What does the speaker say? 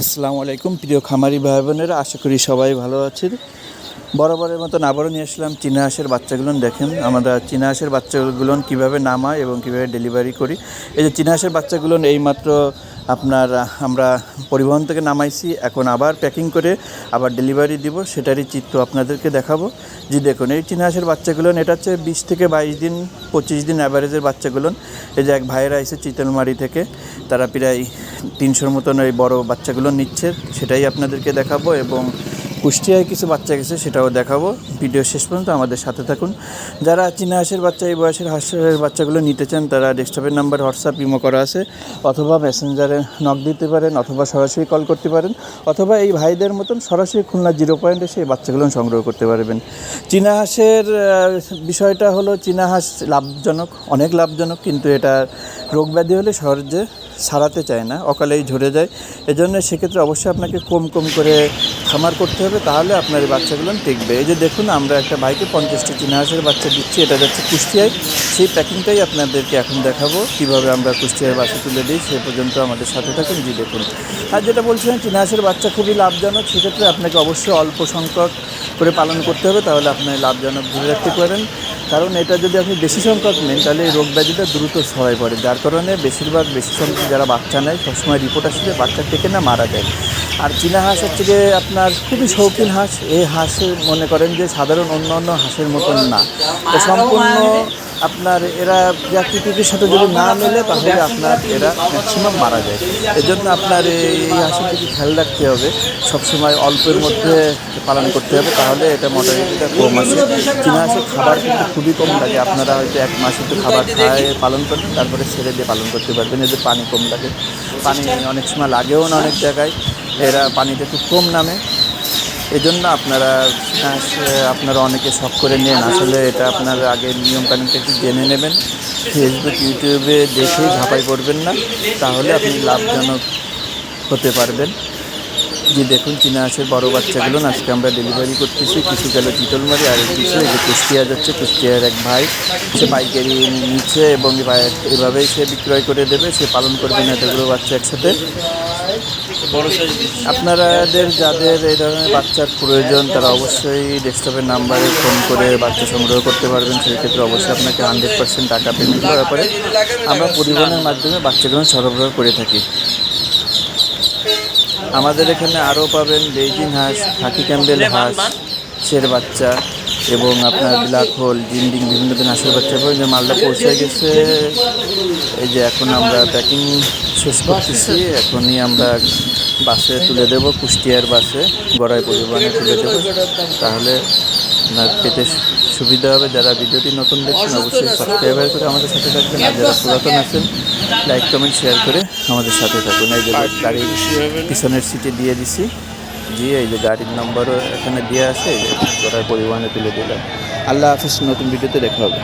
আসসালামু আলাইকুম প্রিয় খামারি ভাই বোনেরা আশা করি সবাই ভালো আছেন। বরাবরের মতন আবারও নিয়ে আসলাম। চীনা হাঁসের বাচ্চাগুলো দেখেন। আমরা চীনা হাঁসের বাচ্চাগুলো কীভাবে নামাই এবং কীভাবে ডেলিভারি করি। এই যে চীনা হাঁসের বাচ্চাগুলো এইমাত্র আপনার, আমরা পরিবহন থেকে নামাইছি। এখন আবার প্যাকিং করে আবার ডেলিভারি দিব। সেটারই চিত্র আপনাদেরকে দেখাবো। যে দেখুন, এই চীনা হাঁসের বাচ্চাগুলো, এটা হচ্ছে বিশ থেকে বাইশ দিন, পঁচিশ দিন অ্যাভারেজের বাচ্চাগুলো। এই যে এক ভাইয়েরা এসে চিতলমারি থেকে, তারা প্রায় তিনশোর মতন এই বড় বাচ্চাগুলো নিচ্ছে। সেটাই আপনাদেরকে দেখাবো এবং কুষ্টিয়ায় কিছু বাচ্চা গেছে, সেটাও দেখাবো। ভিডিও শেষ পর্যন্ত আমাদের সাথে থাকুন। যারা চীনা হাঁসের বাচ্চা, এই বয়সের হাঁসের বাচ্চাগুলো নিতে চান, তারা ডেস্কটপের নাম্বার হোয়াটসঅ্যাপ ইমো করা আছে। অথবা মেসেঞ্জারে নক দিতে পারেন, অথবা সরাসরি কল করতে পারেন। অথবা এই ভাইদের মতন সরাসরি খুলনা জিরো পয়েন্টে সেই বাচ্চাগুলো সংগ্রহ করতে পারবেন। চীনা হাঁসের বিষয়টা হলো চীনা হাঁস লাভজনক, অনেক লাভজনক, কিন্তু এটা রোগ ব্যাধি হলে সহজে সারাতে চায় না, অকালেই ঝরে যায়। এজন্য সেক্ষেত্রে অবশ্যই আপনাকে কম কম করে খামার করতে হবে, তাহলে আপনার এই বাচ্চাগুলো টিকবে। এই যে দেখুন, আমরা একটা বাইকে পঞ্চাশটি চীনা হাঁসের বাচ্চা দিচ্ছি, এটা যাচ্ছে কুষ্টিয়ায়। সেই প্যাকিংটাই আপনাদেরকে এখন দেখাবো, কীভাবে আমরা কুষ্টিয়ায় বাসা তুলে দিই, সে পর্যন্ত আমাদের সাথে থাকুন, জি দেখুন। আর যেটা বলছিলাম, চীনা হাঁসের বাচ্চা খুবই লাভজনক, সেক্ষেত্রে আপনাকে অবশ্যই অল্প সংখ্যক করে পালন করতে হবে, তাহলে আপনি লাভজনক ধরে রাখতে পারেন। কারণ এটা যদি আপনি বেশি সংখ্যক নেন, তাহলে এই রোগ ব্যাধিটা দ্রুত ছড়াই পড়ে, যার কারণে বেশিরভাগ বেশি সংখ্যক যারা বাচ্চা নেয়, সবসময় রিপোর্ট আসলে বাচ্চা থেকে না মারা যায়। আর চীনা হাঁস হচ্ছে গিয়ে আপনার খুবই শৌখিন হাঁস। এই হাঁসে মনে করেন যে সাধারণ অন্য অন্য হাঁসের মতন না। তো সম্পূর্ণ আপনার এরা প্রাকৃতিকের সাথে যদি না মেলে, তাহলে আপনার এরা ম্যাক্সিমাম মারা যায়। এই জন্য আপনার এই হাঁসের দিকে খেয়াল রাখতে হবে। সবসময় অল্পের মধ্যে পালন করতে হবে, তাহলে এটা মোটামুটিটা কম আসে। চীনা হাঁসের খাবার কিন্তু খুবই কম লাগে। আপনারা হয়তো এক মাস একটু খাবার খায়, পালন করবেন তারপরে ছেড়ে দিয়ে পালন করতে পারবেন। এদের পানি কম লাগে। পানি অনেক সময় লাগেও না অনেক জায়গায়। এরা পানিটা একটু কম নামে। এজন্য জন্য আপনারা আপনারা অনেকে শখ করে নেন। আসলে এটা আপনার আগে নিয়মকানুনটা একটু জেনে নেবেন। ফেসবুক ইউটিউবে দেখে ঝাঁপাই করবেন না। তাহলে আপনি লাভজনক হতে পারবেন। যে দেখুন চীনা হাঁসের বড় বাচ্চাগুলো আজকে আমরা ডেলিভারি করতেছি। কিছু গেল চিতলমারি আর কিছু এই যে কুষ্টিয়া যাচ্ছে, কুষ্টিয়ার এক ভাই, সে পাইকারি নিচ্ছে এবং এভাবেই সে বিক্রয় করে দেবে, সে পালন করবে না এতগুলো বাচ্চা একসাথে। আপনারাদের যাদের এই ধরনের বাচ্চার প্রয়োজন, তারা অবশ্যই ডেস্কটপের নাম্বারে ফোন করে বাচ্চা সংগ্রহ করতে পারবেন। সেই ক্ষেত্রে অবশ্যই আপনাকে হান্ড্রেড পার্সেন্ট টাকা পেমেন্ট করার পরে আমরা পরিবহনের মাধ্যমে বাচ্চাগুলো সরবরাহ করে থাকি। আমাদের এখানে আরও পাবেন বেইজিং হাঁস খাকি ক্যাম্বেল হাঁস শের বাচ্চা এবং আপনার ব্ল্যাক হোল জিন্ডিং বিভিন্ন ধরনের হাঁসের বাচ্চা পাবেন। যে মালদা পৌঁছে গেছে এই যে এখন আমরা প্যাকিং শেষ করতেছি। এখনই আমরা বাসে তুলে দেব কুষ্টিয়ার বাসে গড়াই পরিবহনে তুলে দেবো। তাহলে আপনার পেতে সুবিধা হবে। যারা ভিডিওটি নতুন দেখছেন অবশ্যই সাবস্ক্রাইবার করে আমাদের সাথে থাকবেন। আর যারা পুরাতন আছেন লাইক কমেন্ট শেয়ার করে আমাদের সাথে থাকুন। এই যে গাড়ির পিছনের সিটে দিয়ে দিছি। দিয়ে এই যে গাড়ির নম্বরও এখানে দিয়ে আছে। এই যে পরিবহনে তুলে দিলাম। আল্লাহ হাফিজ, নতুন ভিডিওতে দেখা হবে।